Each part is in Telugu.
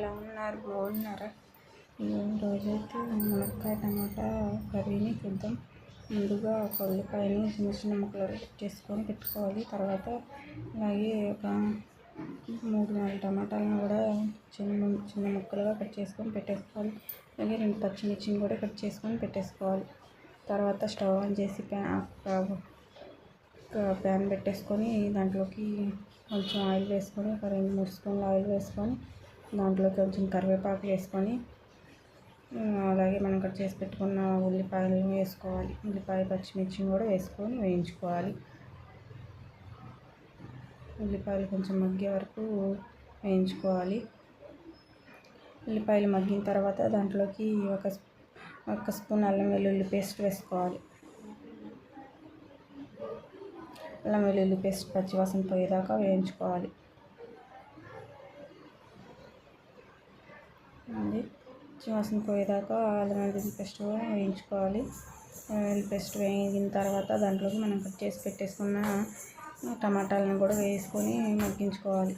ఎలా ఉన్నారు? బాగున్నారా? రోజైతే మునక్కాయ టమాటా కర్రీని చూద్దాం ముందుగా ఒక ఉల్లిపాయని చిన్న చిన్న ముక్కలు కట్ చేసుకొని పెట్టుకోవాలి. తర్వాత అలాగే ఒక మూడు నాలుగు టమాటాలను కూడా చిన్న చిన్న ముక్కలుగా కట్ చేసుకొని పెట్టేసుకోవాలి. అలాగే రెండు పచ్చిమిర్చిని కూడా కట్ చేసుకొని పెట్టేసుకోవాలి. తర్వాత స్టవ్ ఆన్ చేసి ప్యాన్ ప్యాన్ పెట్టేసుకొని దాంట్లోకి కొంచెం ఆయిల్ వేసుకొని ఒక రెండు మూడు స్పూన్లు ఆయిల్ వేసుకొని దాంట్లో కొంచెం కరివేపాకు వేసుకొని అలాగే మనం కట్ చేసి పెట్టుకున్న ఉల్లిపాయలు వేసుకోవాలి? ఉల్లిపాయ పచ్చిమిర్చిని కూడా వేసుకొని వేయించుకోవాలి. ఉల్లిపాయలు కొంచెం మగ్గే వరకు వేయించుకోవాలి. ఉల్లిపాయలు మగ్గిన తర్వాత దాంట్లోకి ఒక ఒక స్పూన్ అల్లం వెల్లుల్లి పేస్ట్ వేసుకోవాలి. అల్లం వెల్లుల్లి పేస్ట్ పచ్చివాసన పోయేదాకా వేయించుకోవాలి. అది సువాసన పోయేదాకా అల్లం వెల్లుల్లి పేస్ట్ కూడా వేయించుకోవాలి. వెల్లుల్లి పేస్ట్ వేగిన తర్వాత దాంట్లోకి మనం కట్ చేసి పెట్టేసుకున్న టమాటాలను కూడా వేసుకొని మగ్గించుకోవాలి.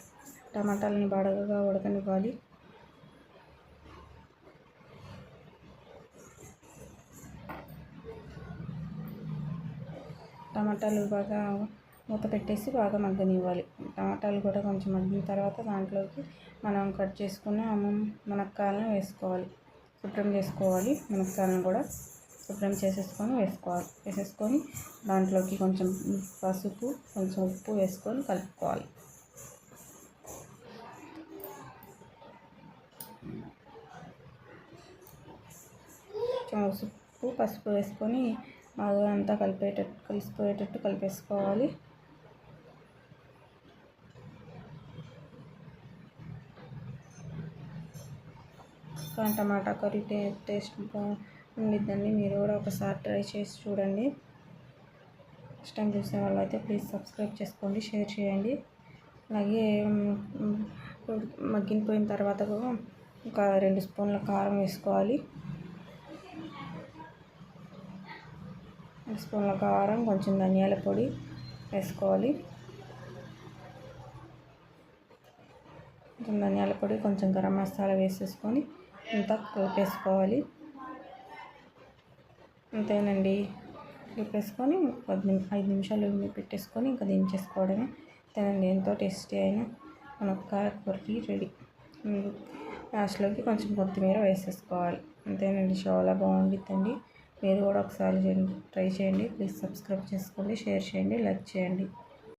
టమాటాలని బాగా ఉడకనివ్వాలి. టమాటాలు బాగా మూత పెట్టేసి బాగా మగ్గనివ్వాలి. టమాటాలు కూడా కొంచెం మగ్గిన తర్వాత దాంట్లోకి మనం కట్ చేసుకున్న మునక్కాయలను వేసుకోవాలి. శుభ్రం చేసుకోవాలి. మునక్కాయలను కూడా శుభ్రం చేసేసుకొని వేసుకోవాలి. వేసేసుకొని దాంట్లోకి కొంచెం పసుపు కొంచెం ఉప్పు వేసుకొని కలుపుకోవాలి. కొంచెం ఉప్పు పసుపు వేసుకొని బాగా అంతా కలిపేటట్టు కలిసిపోయేటట్టు కలిపేసుకోవాలి. టమాటా కర్రీ టే టేస్ట్ ఉండిద్దండి. మీరు కూడా ఒకసారి ట్రై చేసి చూడండి. ఫస్ట్ టైం చూసిన వాళ్ళు అయితే ప్లీజ్ సబ్స్క్రైబ్ చేసుకోండి షేర్ చేయండి. అలాగే మగ్గిపోయిన తర్వాత ఒక రెండు స్పూన్ల కారం వేసుకోవాలి. స్పూన్ల కారం కొంచెం ధనియాల పొడి వేసుకోవాలి. కొంచెం ధనియాల పొడి కొంచెం గరం మసాలా వేసేసుకొని అంతా కలిపేసుకోవాలి. అంతేనండి. కలిపేసుకొని పది ఐదు నిమిషాలు పెట్టేసుకొని ఇంకా దించేసుకోవడమే. అంతేనండి. ఎంతో టేస్టీ అయిన మునక్కాయ కూరకి రెడీ. లాస్ట్లోకి కొంచెం కొత్తిమీర వేసేసుకోవాలి. అంతేనండి. చాలా బాగుండిద్దండి. మీరు కూడా ఒకసారి ట్రై చేయండి. ప్లీజ్ సబ్స్క్రైబ్ చేసుకోండి. షేర్ చేయండి. లైక్ చేయండి.